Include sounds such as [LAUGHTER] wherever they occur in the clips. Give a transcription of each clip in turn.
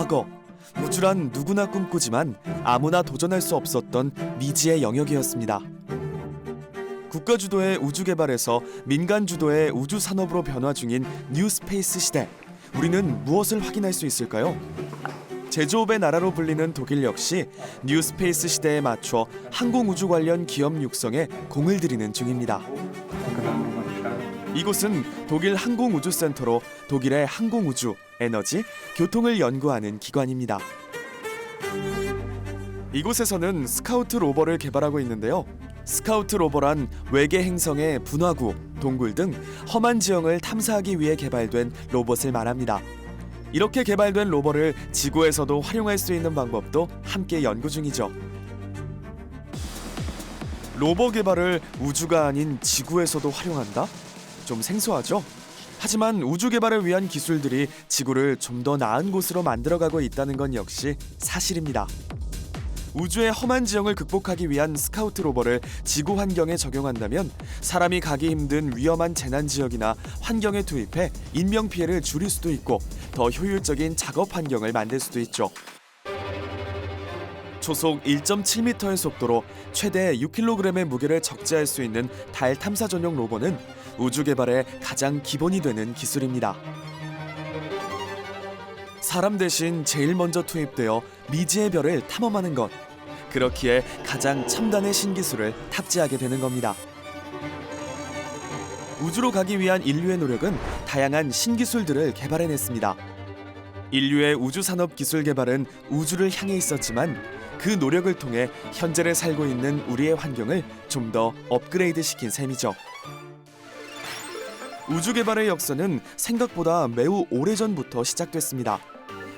과거 우주란 누구나 꿈꾸지만 아무나 도전할 수 없었던 미지의 영역이었습니다. 국가 주도의 우주 개발에서 민간 주도의 우주 산업으로 변화 중인 뉴 스페이스 시대. 우리는 무엇을 확인할 수 있을까요? 제조업의 나라로 불리는 독일 역시 뉴 스페이스 시대에 맞춰 항공 우주 관련 기업 육성에 공을 들이는 중입니다. 이곳은 독일 항공우주센터로 독일의 항공우주, 에너지, 교통을 연구하는 기관입니다. 이곳에서는 스카우트 로버를 개발하고 있는데요. 스카우트 로버란 외계 행성의 분화구, 동굴 등 험한 지형을 탐사하기 위해 개발된 로봇을 말합니다. 이렇게 개발된 로버를 지구에서도 활용할 수 있는 방법도 함께 연구 중이죠. 로버 개발을 우주가 아닌 지구에서도 활용한다? 좀 생소하죠? 하지만 우주 개발을 위한 기술들이 지구를 좀 더 나은 곳으로 만들어가고 있다는 건 역시 사실입니다. 우주의 험한 지형을 극복하기 위한 스카우트 로버를 지구 환경에 적용한다면 사람이 가기 힘든 위험한 재난 지역이나 환경에 투입해 인명 피해를 줄일 수도 있고 더 효율적인 작업 환경을 만들 수도 있죠. 초속 1.7m의 속도로 최대 6kg의 무게를 적재할 수 있는 달 탐사 전용 로버는 우주 개발의 가장 기본이 되는 기술입니다. 사람 대신 제일 먼저 투입되어 미지의 별을 탐험하는 것. 그렇기에 가장 첨단의 신기술을 탑재하게 되는 겁니다. 우주로 가기 위한 인류의 노력은 다양한 신기술들을 개발해냈습니다. 인류의 우주 산업 기술 개발은 우주를 향해 있었지만 그 노력을 통해 현재를 살고 있는 우리의 환경을 좀 더 업그레이드 시킨 셈이죠. 우주 개발의 역사는 생각보다 매우 오래전부터 시작됐습니다.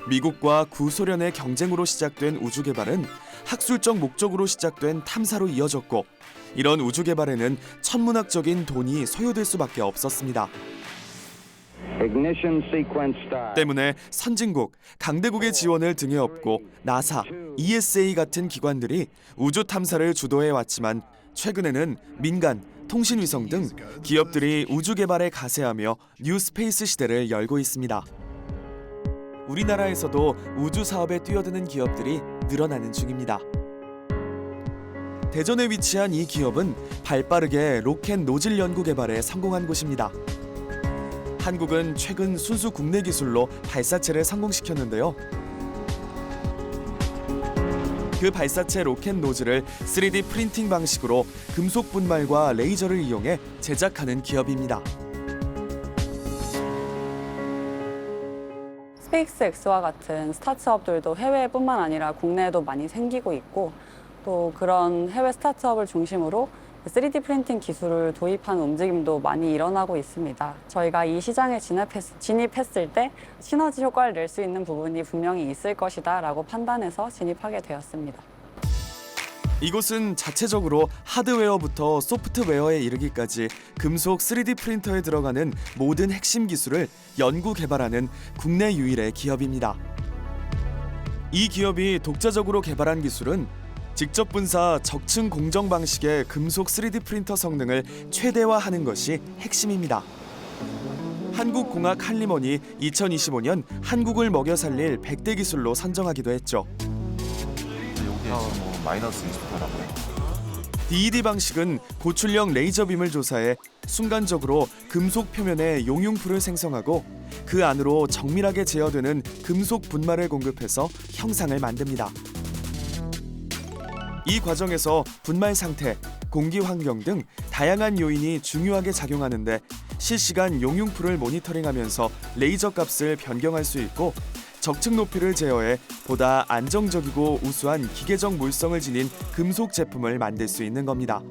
미국과 구소련의 경쟁으로 시작된 우주 개발은 학술적 목적으로 시작된 탐사로 이어졌고 이런 우주 개발에는 천문학적인 돈이 소요될 수밖에 없었습니다. 때문에 선진국, 강대국의 지원을 등에 업고 나사, ESA 같은 기관들이 우주 탐사를 주도해 왔지만 최근에는 민간, 통신위성 등 기업들이 우주 개발에 가세하며 뉴 스페이스 시대를 열고 있습니다. 우리나라에서도 우주 사업에 뛰어드는 기업들이 늘어나는 중입니다. 대전에 위치한 이 기업은 발빠르게 로켓 노즐 연구 개발에 성공한 곳입니다. 한국은 최근 순수 국내 기술로 발사체를 성공시켰는데요. 그 발사체 로켓 노즐을 3D 프린팅 방식으로 금속 분말과 레이저를 이용해 제작하는 기업입니다. 스페이스 X와 같은 스타트업들도 해외뿐만 아니라 국내에도 많이 생기고 있고 또 그런 해외 스타트업을 중심으로 3D 프린팅 기술을 도입하는 움직임도 많이 일어나고 있습니다. 저희가 이 시장에 진입했, 진입했을 때 시너지 효과를 낼 수 있는 부분이 분명히 있을 것이다 라고 판단해서 진입하게 되었습니다. 이곳은 자체적으로 하드웨어부터 소프트웨어에 이르기까지 금속 3D 프린터에 들어가는 모든 핵심 기술을 연구 개발하는 국내 유일의 기업입니다. 이 기업이 독자적으로 개발한 기술은 직접 분사 적층 공정 방식의 금속 3D 프린터 성능을 최대화하는 것이 핵심입니다. 한국공학 한림원이 2025년 한국을 먹여 살릴 100대 기술로 선정하기도 했죠. 여기에서 뭐 마이너스 20%라고요. DED 방식은 고출력 레이저 빔을 조사해 순간적으로 금속 표면에 용융풀을 생성하고 그 안으로 정밀하게 제어되는 금속 분말을 공급해서 형상을 만듭니다. 이 과정에서 분말 상태, 공기 환경 등 다양한 요인이 중요하게 작용하는데 실시간 용융풀을 모니터링하면서 레이저 값을 변경할 수 있고 적층 높이를 제어해 보다 안정적이고 우수한 기계적 몰성을 지닌 금속 제품을 만들 수 있는 겁니다.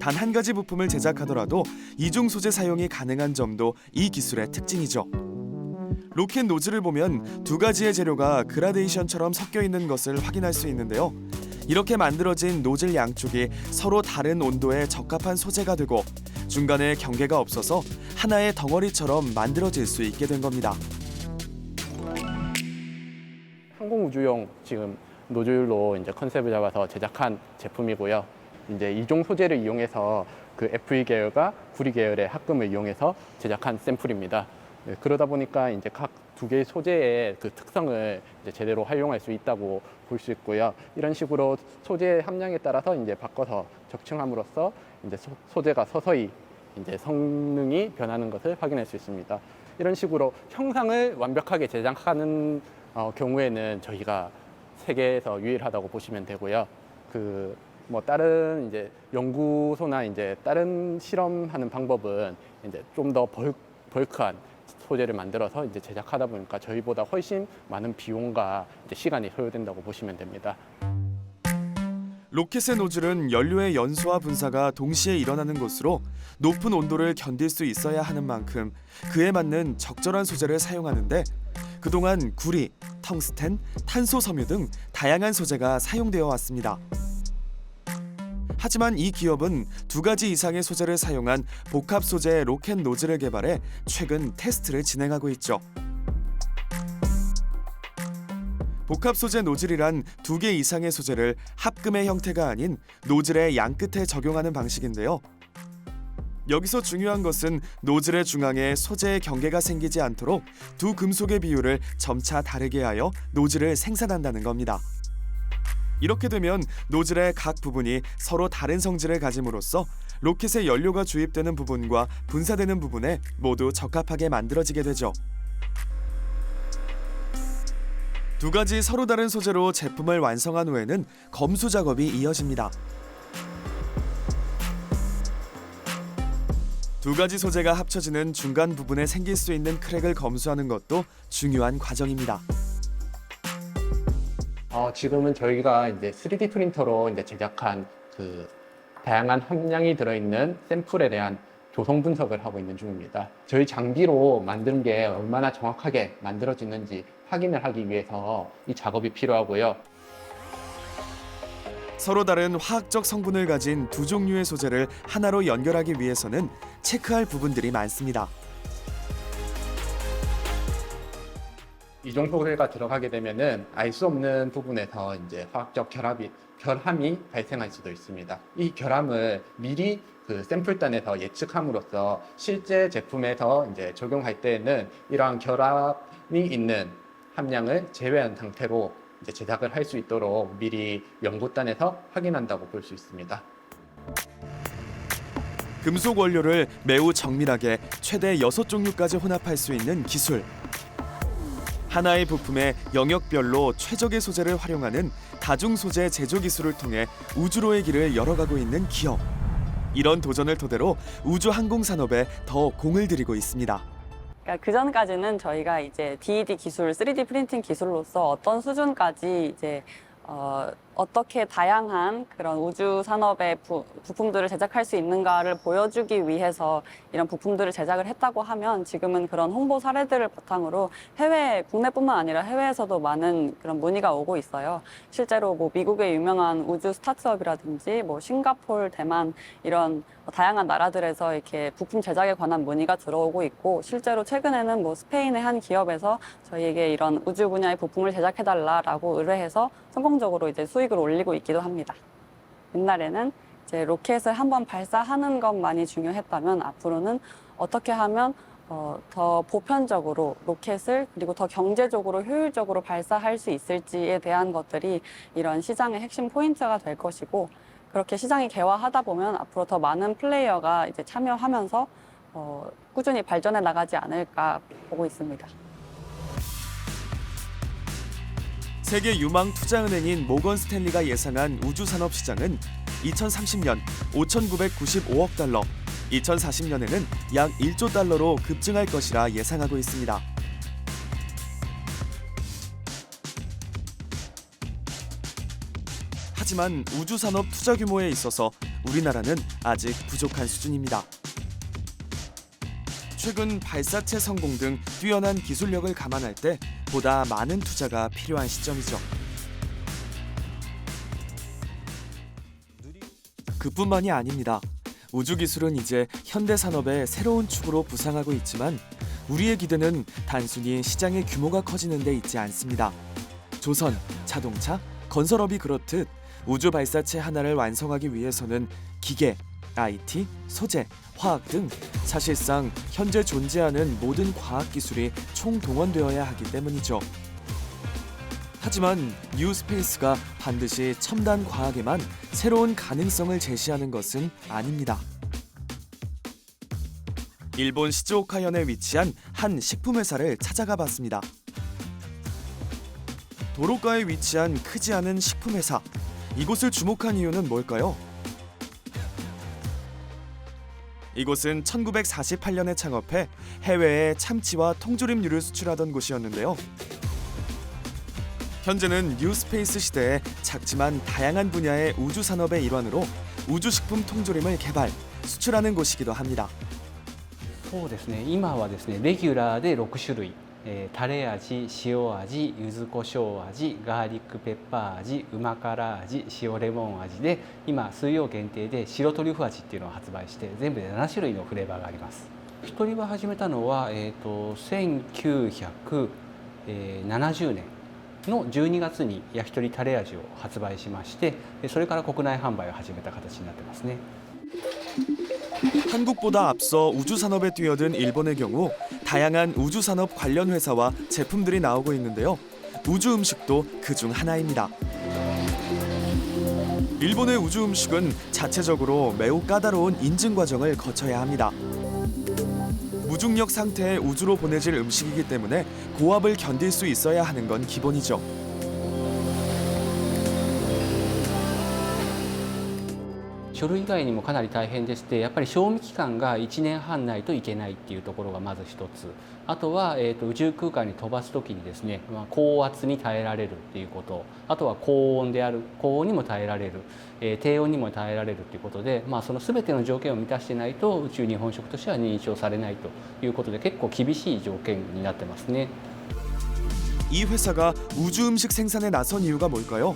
단 한 가지 부품을 제작하더라도 이중 소재 사용이 가능한 점도 이 기술의 특징이죠. 로켓 노즐을 보면 두 가지의 재료가 그라데이션처럼 섞여 있는 것을 확인할 수 있는데요. 이렇게 만들어진 노즐 양쪽이 서로 다른 온도에 적합한 소재가 되고 중간에 경계가 없어서 하나의 덩어리처럼 만들어질 수 있게 된 겁니다. 항공우주용 지금 노즐로 이제 컨셉을 잡아서 제작한 제품이고요. 이제 이종 소재를 이용해서 그 FE 계열과 구리 계열의 합금을 이용해서 제작한 샘플입니다. 네, 그러다 보니까 이제 각 두 개의 소재의 그 특성을 이제 제대로 활용할 수 있다고 볼 수 있고요. 이런 식으로 소재 함량에 따라서 이제 바꿔서 적층함으로써 이제 소, 소재가 서서히 이제 성능이 변하는 것을 확인할 수 있습니다. 이런 식으로 형상을 완벽하게 제작하는 어, 경우에는 저희가 세계에서 유일하다고 보시면 되고요. 그 뭐 다른 이제 연구소나 이제 다른 실험하는 방법은 이제 좀 더 벌크한 소재를 만들어서 이제 제작하다 보니까 저희보다 훨씬 많은 비용과 시간이 소요된다고 보시면 됩니다. 로켓의 노즐은 연료의 연소와 분사가 동시에 일어나는 곳으로 높은 온도를 견딜 수 있어야 하는 만큼 그에 맞는 적절한 소재를 사용하는데 그동안 구리, 텅스텐, 탄소 섬유 등 다양한 소재가 사용되어 왔습니다. 하지만 이 기업은 두 가지 이상의 소재를 사용한 복합 소재 로켓 노즐을 개발해 최근 테스트를 진행하고 있죠. 복합 소재 노즐이란 두 개 이상의 소재를 합금의 형태가 아닌 노즐의 양 끝에 적용하는 방식인데요. 여기서 중요한 것은 노즐의 중앙에 소재의 경계가 생기지 않도록 두 금속의 비율을 점차 다르게 하여 노즐을 생산한다는 겁니다. 이렇게 되면 노즐의 각 부분이 서로 다른 성질을 가짐으로써 로켓의 연료가 주입되는 부분과 분사되는 부분에 모두 적합하게 만들어지게 되죠. 두 가지 서로 다른 소재로 제품을 완성한 후에는 검수 작업이 이어집니다. 두 가지 소재가 합쳐지는 중간 부분에 생길 수 있는 크랙을 검수하는 것도 중요한 과정입니다. 어, 지금은 저희가 이제 3D 프린터로 이제 제작한 그 다양한 함량이 들어있는 샘플에 대한 조성 분석을 하고 있는 중입니다. 저희 장비로 만든 게 얼마나 정확하게 만들어지는지 확인을 하기 위해서 이 작업이 필요하고요. 서로 다른 화학적 성분을 가진 두 종류의 소재를 하나로 연결하기 위해서는 체크할 부분들이 많습니다. 이종 소재가 들어가게 되면은 알 수 없는 부분에서 이제 화학적 결합이 결함이 발생할 수도 있습니다. 이 결함을 미리 그 샘플단에서 예측함으로써 실제 제품에서 이제 적용할 때에는 이러한 결함이 있는 함량을 제외한 상태로 이제 제작을 할 수 있도록 미리 연구단에서 확인한다고 볼 수 있습니다. 금속 원료를 매우 정밀하게 최대 6종류까지 혼합할 수 있는 기술. 하나의 부품에 영역별로 최적의 소재를 활용하는 다중 소재 제조 기술을 통해 우주로의 길을 열어가고 있는 기업. 이런 도전을 토대로 우주 항공 산업에 더 공을 들이고 있습니다. 그러니까 그 전까지는 저희가 이제 DED 기술, 3D 프린팅 기술로서 어떤 수준까지 이제 어, 어떻게 다양한 그런 우주 산업의 부, 부품들을 제작할 수 있는가를 보여주기 위해서 이런 부품들을 제작을 했다고 하면 지금은 그런 홍보 사례들을 바탕으로 해외, 국내뿐만 아니라 해외에서도 많은 그런 문의가 오고 있어요. 실제로 뭐 미국의 유명한 우주 스타트업이라든지 뭐 싱가폴, 대만 이런 다양한 나라들에서 이렇게 부품 제작에 관한 문의가 들어오고 있고 실제로 최근에는 뭐 스페인의 한 기업에서 저희에게 이런 우주 분야의 부품을 제작해달라라고 의뢰해서 성공적으로 이제 수 익을 올리고 있기도 합니다. 옛날에는 이제 로켓을 한 번 발사하는 것만이 중요했다면 앞으로는 어떻게 하면 어, 더 보편적으로 로켓을 그리고 더 경제적으로 효율적으로 발사할 수 있을지에 대한 것들이 이런 시장의 핵심 포인트가 될 것이고 그렇게 시장이 개화하다 보면 앞으로 더 많은 플레이어가 이제 참여하면서 어, 꾸준히 발전해 나가지 않을까 보고 있습니다. 세계 유망 투자은행인 모건 스탠리가 예상한 우주 산업 시장은 2030년 5,995억 달러, 2040년에는 약 1조 달러로 급증할 것이라 예상하고 있습니다. 하지만 우주 산업 투자 규모에 있어서 우리나라는 아직 부족한 수준입니다. 최근 발사체 성공 등 뛰어난 기술력을 감안할 때 보다 많은 투자가 필요한 시점이죠. 그뿐만이 아닙니다. 우주 기술은 이제 현대 산업의 새로운 축으로 부상하고 있지만 우리의 기대는 단순히 시장의 규모가 커지는 데 있지 않습니다. 조선, 자동차, 건설업이 그렇듯 우주 발사체 하나를 완성하기 위해서는 기계, IT, 소재, 화학 등 사실상 현재 존재하는 모든 과학 기술이 총동원되어야 하기 때문이죠. 하지만 뉴스페이스가 반드시 첨단 과학에만 새로운 가능성을 제시하는 것은 아닙니다. 일본 시즈오카현에 위치한 한 식품 회사를 찾아가 봤습니다. 도로가에 위치한 크지 않은 식품 회사. 이곳을 주목한 이유는 뭘까요? 이곳은 1948년에 창업해 해외에 참치와 통조림류를 수출하던 곳이었는데요. 현재는 뉴스페이스 시대에 작지만 다양한 분야의 우주 산업의 일환으로 우주식품 통조림을 개발, 수출하는 곳이기도 합니다.そうですね今はですねレギュラーで6種類、 えータレ味塩味柚子胡椒味ガーリックペッパー味うま辛味塩レモン味で今数量限定で白トリュフ味っていうのを発売して全部で7種類のフレーバーがあります一人は始めたのは、えー、と1970年の12月に焼き鳥タレ味を発売しましてでそれから国内販売を始めた形になってますね 한국보다 앞서 우주 산업에 뛰어든 일본의 경우 다양한 우주 산업 관련 회사와 제품들이 나오고 있는데요. 우주 음식도 그 중 하나입니다. 일본의 우주 음식은 자체적으로 매우 까다로운 인증 과정을 거쳐야 합니다. 무중력 상태의 우주로 보내질 음식이기 때문에 고압을 견딜 수 있어야 하는 건 기본이죠. 書類以外にもかなり大変でしてやっぱり賞味期間が1年半ないといけないっていうところがまず一つあとは、えー、と宇宙空間に飛ばす時にですね、まあ、高圧に耐えられるっていうことあとは高温である高温にも耐えられる、えー低温にも耐えられるっていうことで、まあ、その全ての条件を満たしてないと宇宙日本食としては認証されないということで結構厳しい条件になってますね。 이 회사가 우주 음식 생산에 나선 이유가 뭘까요?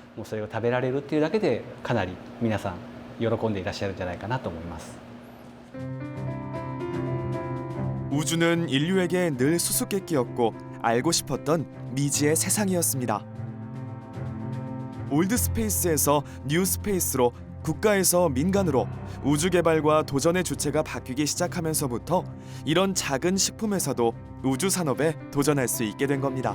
もうそれを食べられるっていうだけでかなり皆さん喜んでいらっしゃるんじゃないかなと思います。 우주는 인류에게 늘 수수께끼였고 알고 싶었던 미지의 세상이었습니다. 올드 스페이스에서 뉴 스페이스로 국가에서 민간으로 우주 개발과 도전의 주체가 바뀌기 시작하면서부터 이런 작은 식품 회사도 우주 산업에 도전할 수 있게 된 겁니다.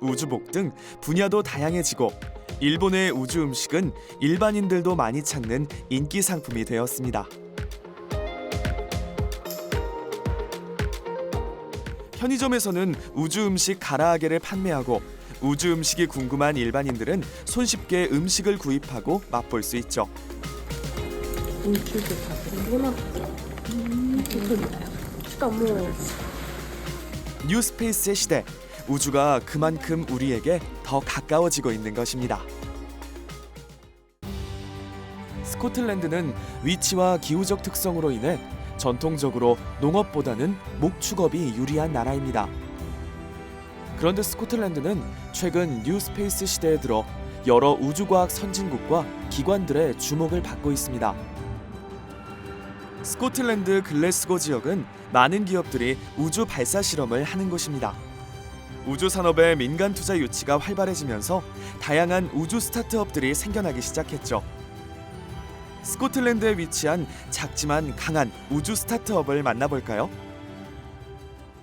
우주복 등 분야도 다양해지고 일본의 우주 음식은 일반인들도 많이 찾는 인기 상품이 되었습니다. 편의점에서는 우주 음식 가라아게를 판매하고 우주 음식이 궁금한 일반인들은 손쉽게 음식을 구입하고 맛볼 수 있죠. 음. 뉴스페이스의 시대 우주가 그만큼 우리에게 더 가까워지고 있는 것입니다. 스코틀랜드는 위치와 기후적 특성으로 인해 전통적으로 농업보다는 목축업이 유리한 나라입니다. 그런데 스코틀랜드는 최근 뉴 스페이스 시대에 들어 여러 우주과학 선진국과 기관들의 주목을 받고 있습니다. 스코틀랜드 글래스고 지역은 많은 기업들이 우주 발사 실험을 하는 곳입니다. 우주 산업의 민간 투자 유치가 활발해지면서 다양한 우주 스타트업들이 생겨나기 시작했죠. 스코틀랜드에 위치한 작지만 강한 우주 스타트업을 만나볼까요?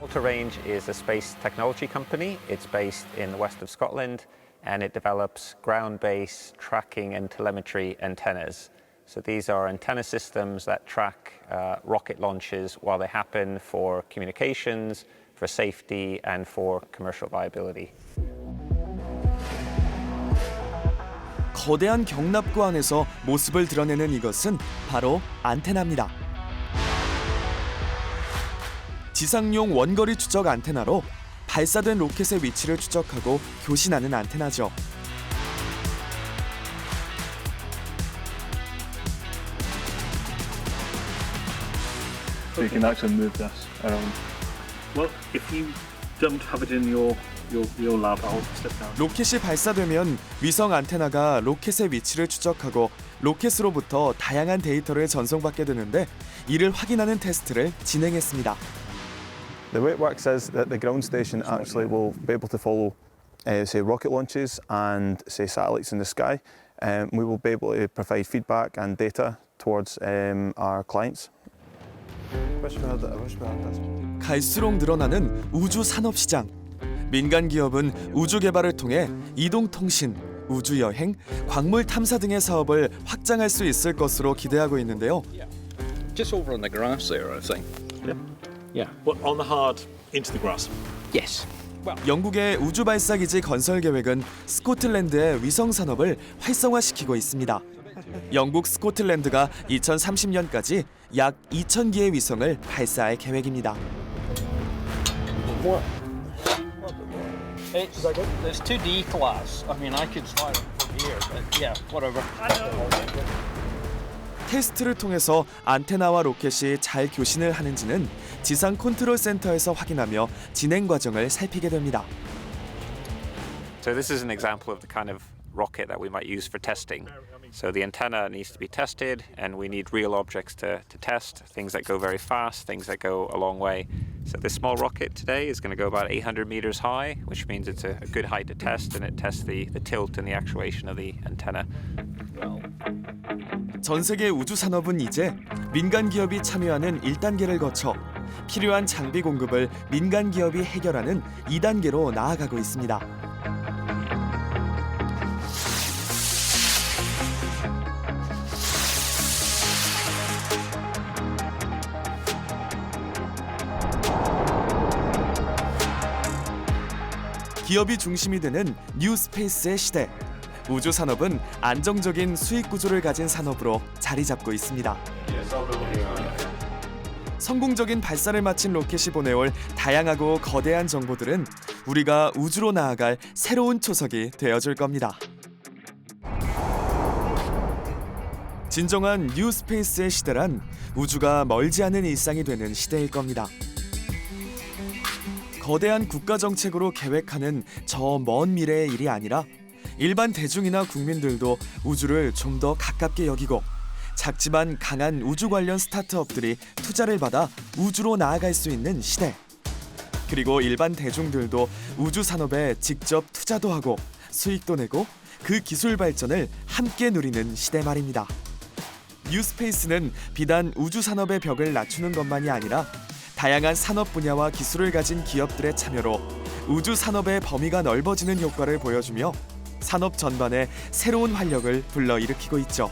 Alterrange is a space technology company. It's based in the west of Scotland and it develops ground based tracking and telemetry antennas. So these are antenna systems that track uh, rocket launches while they happen for communications, for safety, and for commercial viability. 거대한 경납고 안에서 모습을 드러내는 이것은 바로 안테나입니다. 지상용 원거리 추적 안테나로 발사된 로켓의 위치를 추적하고 교신하는 안테나죠. So you can actually move this around. Well, if you don't have it in your your, your lab, I'll step down. 로켓이 발사되면 위성 안테나가 로켓의 위치를 추적하고 로켓으로부터 다양한 데이터를 전송받게 되는데 이를 확인하는 테스트를 진행했습니다. The way it works is that the ground station actually will be able to follow, uh, say, rocket launches and, say, satellites in the sky. Um, we will be able to provide feedback and data towards um, our clients. 갈수록 늘어나는 우주 산업 시장. 민간 기업은 우주 개발을 통해 이동 통신, 우주 여행, 광물 탐사 등의 사업을 확장할 수 있을 것으로 기대하고 있는데요. Just over on the grass there, I think. Yeah. Yeah. Well, on the hard, into the grass. Yes. 영국의 우주 발사 기지 건설 계획은 스코틀랜드의 위성 산업을 활성화시키고 있습니다. 영국 스코틀랜드가 2030년까지 약 2,000기의 위성을 발사할 계획입니다. It's, there's two D class. I mean, I could fly them from here, but yeah, whatever. 테스트를 통해서 안테나와 로켓이 잘 교신을 하는지는 지상 컨트롤 센터에서 확인하며 진행 과정을 살피게 됩니다. So this is an example of the kind of rocket that we might use for testing. So the antenna needs to be tested, and we need real objects to, to test, things that go very fast, things that go a long way. So this small rocket today is going to go about 800 meters high, which means it's a, a good height to test, and it tests the, the tilt and the actuation of the antenna. 전 세계 우주 산업은 이제 민간 기업이 참여하는 1단계를 거쳐 필요한 장비 공급을 민간 기업이 해결하는 2단계로 나아가고 있습니다. 기업이 중심이 되는 뉴 스페이스의 시대. 우주 산업은 안정적인 수익 구조를 가진 산업으로 자리 잡고 있습니다. 성공적인 발사를 마친 로켓이 보내올 다양하고 거대한 정보들은 우리가 우주로 나아갈 새로운 초석이 되어줄 겁니다. 진정한 뉴 스페이스의 시대란 우주가 멀지 않은 일상이 되는 시대일 겁니다. 거대한 국가 정책으로 계획하는 저 먼 미래의 일이 아니라 일반 대중이나 국민들도 우주를 좀 더 가깝게 여기고 작지만 강한 우주 관련 스타트업들이 투자를 받아 우주로 나아갈 수 있는 시대. 그리고 일반 대중들도 우주 산업에 직접 투자도 하고 수익도 내고 그 기술 발전을 함께 누리는 시대 말입니다. 뉴스페이스는 비단 우주 산업의 벽을 낮추는 것만이 아니라 다양한 산업 분야와 기술을 가진 기업들의 참여로 우주 산업의 범위가 넓어지는 효과를 보여주며 산업 전반에 새로운 활력을 불러일으키고 있죠.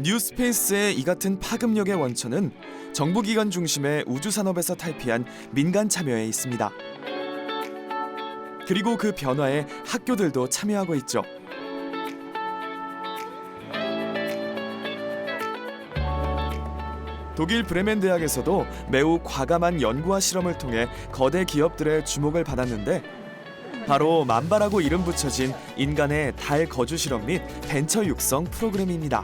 뉴스페이스의 이 같은 파급력의 원천은 정부기관 중심의 우주 산업에서 탈피한 민간 참여에 있습니다. 그리고 그 변화에 학교들도 참여하고 있죠. 독일 브레멘 대학에서도 매우 과감한 연구와 실험을 통해 거대 기업들의 주목을 받았는데 바로 만바라고 이름 붙여진 인간의 달 거주 실험 및 벤처 육성 프로그램입니다.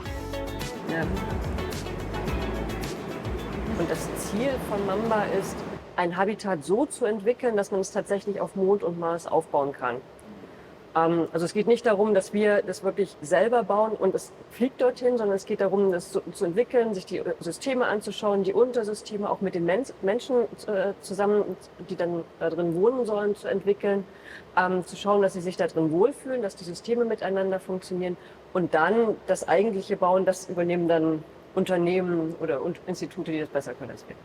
Und das Ziel von Mamba ist, ein Habitat so zu entwickeln, dass man es tatsächlich auf Mond und Mars aufbauen kann. Ähm, also es geht nicht darum, dass wir das wirklich selber bauen und es fliegt dorthin, sondern es geht darum, das zu, zu entwickeln, sich die Systeme anzuschauen, die Untersysteme auch mit den Men Menschen äh, zusammen, die dann da drin wohnen sollen, zu entwickeln, ähm, zu schauen, dass sie sich da drin wohlfühlen, dass die Systeme miteinander funktionieren und dann das eigentliche Bauen, das übernehmen dann Unternehmen oder Institute, die das besser können als wir.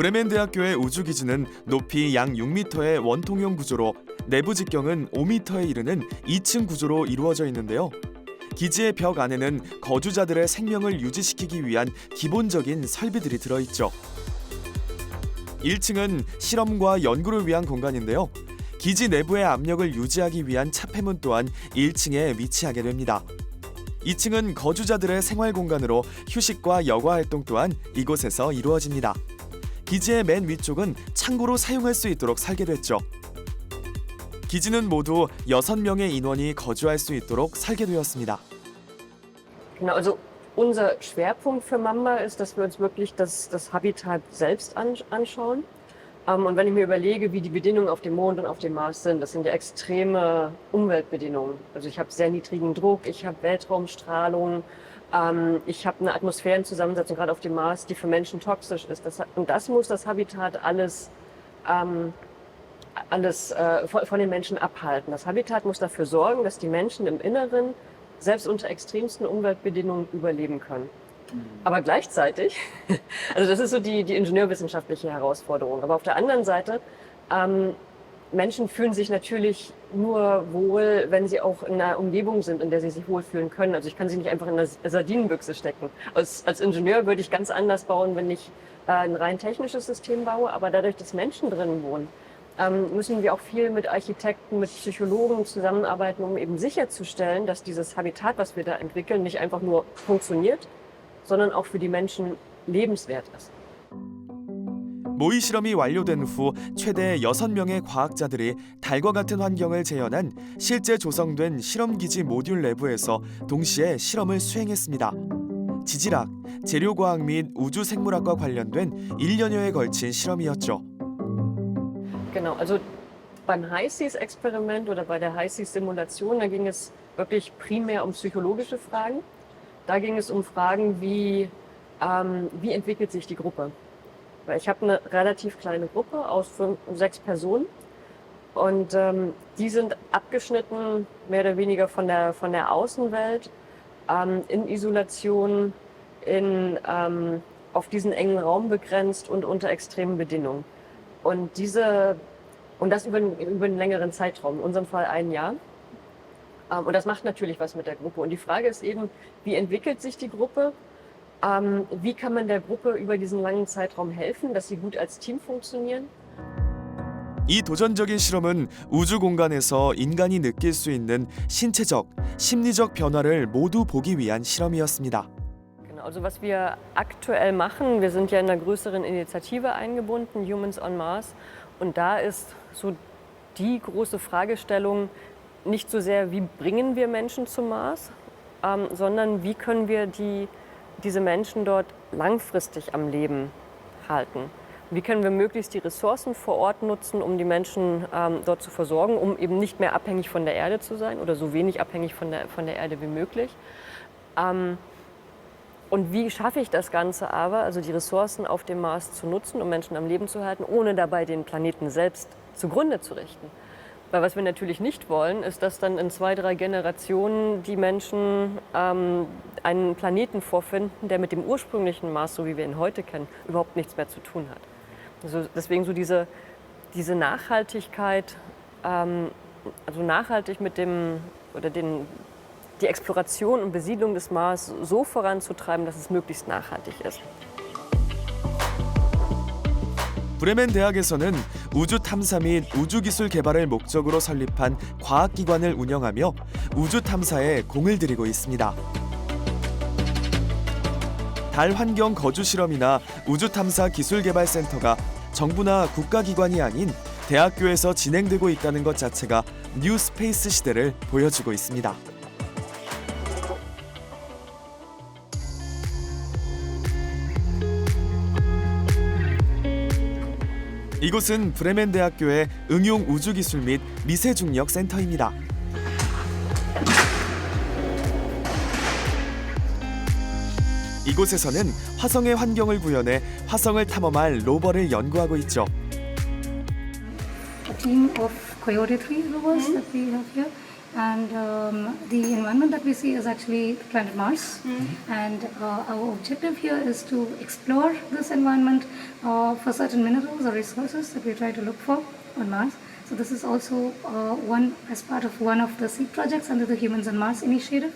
브레멘 대학교의 우주 기지는 높이 약 6m의 원통형 구조로 내부 직경은 5m에 이르는 2층 구조로 이루어져 있는데요. 기지의 벽 안에는 거주자들의 생명을 유지시키기 위한 기본적인 설비들이 들어있죠. 1층은 실험과 연구를 위한 공간인데요. 기지 내부의 압력을 유지하기 위한 차폐문 또한 1층에 위치하게 됩니다. 2층은 거주자들의 생활 공간으로 휴식과 여가 활동 또한 이곳에서 이루어집니다. 기지의 맨 위쪽은 창고로 사용할 수 있도록 설계됐죠. 기지는 모두 6명의 인원이 거주할 수 있도록 설계되었습니다. Genau, also unser Schwerpunkt für Mamba ist, dass wir uns wirklich das, das Habitat selbst an, anschauen. Ähm, und wenn ich mir überlege, wie die Bedingungen auf dem Mond und auf dem Mars sind, das sind ja extreme Umweltbedingungen. Also ich habe sehr niedrigen Druck, ich habe Weltraumstrahlung, ähm, ich habe eine Atmosphärenzusammensetzung gerade auf dem Mars, die für Menschen toxisch ist. Das, und das muss das Habitat alles ähm, alles äh, von, von den Menschen abhalten. Das Habitat muss dafür sorgen, dass die Menschen im Inneren selbst unter extremsten Umweltbedingungen überleben können. Aber gleichzeitig, [LAUGHS] also das ist so die, die ingenieurwissenschaftliche Herausforderung. Aber auf der anderen Seite, ähm, Menschen fühlen sich natürlich nur wohl, wenn sie auch in einer Umgebung sind, in der sie sich wohlfühlen können. Also ich kann sie nicht einfach in eine Sardinenbüchse stecken. Als, als Ingenieur würde ich ganz anders bauen, wenn ich äh, ein rein technisches System baue. Aber dadurch, dass Menschen drin wohnen, ähm, müssen wir auch viel mit Architekten, mit Psychologen zusammenarbeiten, um eben sicherzustellen, dass dieses Habitat, was wir da entwickeln, nicht einfach nur funktioniert, sondern auch für die Menschen lebenswert ist. 모의 실험이 완료된 후 최대 6명의 과학자들이 달과 같은 환경을 재현한 실제 조성된 실험기지 모듈 내부에서 동시에 실험을 수행했습니다. 지질학, 재료과학 및 우주생물학과 관련된 1년여에 걸친 실험이었죠. Genau, also beim HISEAS-Experiment oder bei der HISEAS-Simulation, da ging es wirklich primär um psychologische Fragen. Da ging es um Fragen wie, ähm, wie entwickelt sich die Gruppe? Weil ich habe eine relativ kleine Gruppe aus fünf, sechs Personen und ähm, die sind abgeschnitten mehr oder weniger von der, von der Außenwelt, ähm, in Isolation, in, ähm, auf diesen engen Raum begrenzt und unter extremen Bedingungen. Und diese, und das über, einen- über einen längeren Zeitraum, in unserem Fall ein Jahr. Ähm, und das macht natürlich was mit der Gruppe. Und die Frage ist eben, wie entwickelt sich die Gruppe? Ähm, wie kann man der Gruppe über diesen langen Zeitraum helfen, dass sie gut als Team funktionieren? 이 도전적인 실험은 우주 공간에서 인간이 느낄 수 있는 신체적, 심리적 변화를 모두 보기 위한 실험이었습니다. Also was wir aktuell machen, wir sind ja in einer größeren Initiative eingebunden, Humans on Mars. Und da ist so die große Fragestellung nicht so sehr, wie bringen wir Menschen zum Mars, ähm, sondern wie können wir die, diese Menschen dort langfristig am Leben halten. Wie können wir möglichst die Ressourcen vor Ort nutzen, um die Menschen ähm, dort zu versorgen, um eben nicht mehr abhängig von der Erde zu sein oder so wenig abhängig von der, von der Erde wie möglich. Ähm, und wie schaffe ich das Ganze aber, also die Ressourcen auf dem Mars zu nutzen, um Menschen am Leben zu halten, ohne dabei den Planeten selbst zugrunde zu richten? Weil was wir natürlich nicht wollen, ist, dass dann in zwei, drei Generationen die Menschen ähm, einen Planeten vorfinden, der mit dem ursprünglichen Mars, so wie wir ihn heute kennen, überhaupt nichts mehr zu tun hat. Also deswegen so diese, diese Nachhaltigkeit, ähm, also nachhaltig mit dem, oder den, die Exploration und Besiedlung des Mars so voranzutreiben, dass es möglichst nachhaltig ist. 브레멘 대학에서는 우주 탐사 및 우주 기술 개발을 목적으로 설립한 과학기관을 운영하며 우주 탐사에 공을 들이고 있습니다. 달 환경 거주 실험이나 우주 탐사 기술 개발 센터가 정부나 국가기관이 아닌 대학교에서 진행되고 있다는 것 자체가 뉴 스페이스 시대를 보여주고 있습니다. 이곳은 브레멘 대학교의 응용 우주 기술 및 미세 중력 센터입니다. 이곳에서는 화성의 환경을 구현해 화성을 탐험할 로버를 연구하고 있죠. a team of Coyote 3 rovers that we have here. And um, the environment that we see is actually the planet Mars. And uh, our objective here is to explore this environment uh, for certain minerals or resources that we try to look for on Mars. So this is also uh, one as part of one of the SEED projects under the Humans on Mars initiative.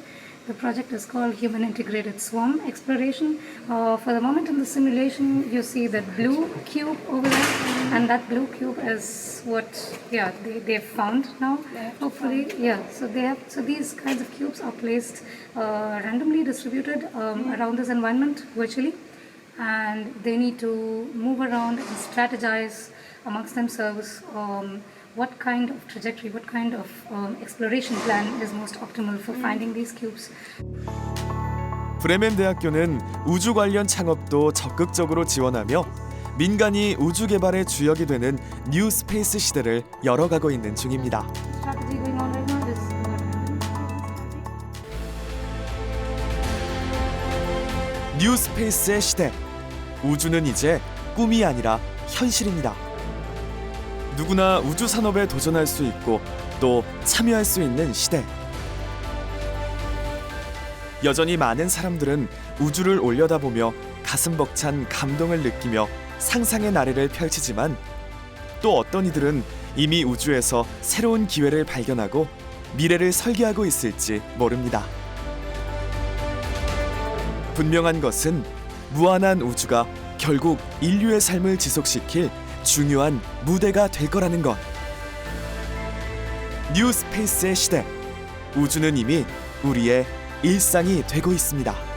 The project is called Human Integrated Swarm Exploration. Uh, for the moment in the simulation, you see that blue cube over there, and that blue cube is what, yeah, they, they've found now. Hopefully, yeah. So they have, so these kinds of cubes are placed uh, randomly distributed um, around this environment virtually, and they need to move around and strategize amongst themselves. Um, what kind of trajectory, what kind of um, exploration plan is most optimal for finding these cubes. 브레멘 대학교는 우주 관련 창업도 적극적으로 지원하며 민간이 우주 개발의 주역이 되는 뉴 스페이스 시대를 열어가고 있는 중입니다. Strategy going on right now is 뉴 스페이스의 시대. 우주는 이제 꿈이 아니라 현실입니다. 누구나 우주 산업에 도전할 수 있고 또 참여할 수 있는 시대. 여전히 많은 사람들은 우주를 올려다보며 가슴 벅찬 감동을 느끼며 상상의 나래를 펼치지만 또 어떤 이들은 이미 우주에서 새로운 기회를 발견하고 미래를 설계하고 있을지 모릅니다. 분명한 것은 무한한 우주가 결국 인류의 삶을 지속시킬 중요한 무대가 될 거라는 것. 뉴 스페이스의 시대. 우주는 이미 우리의 일상이 되고 있습니다.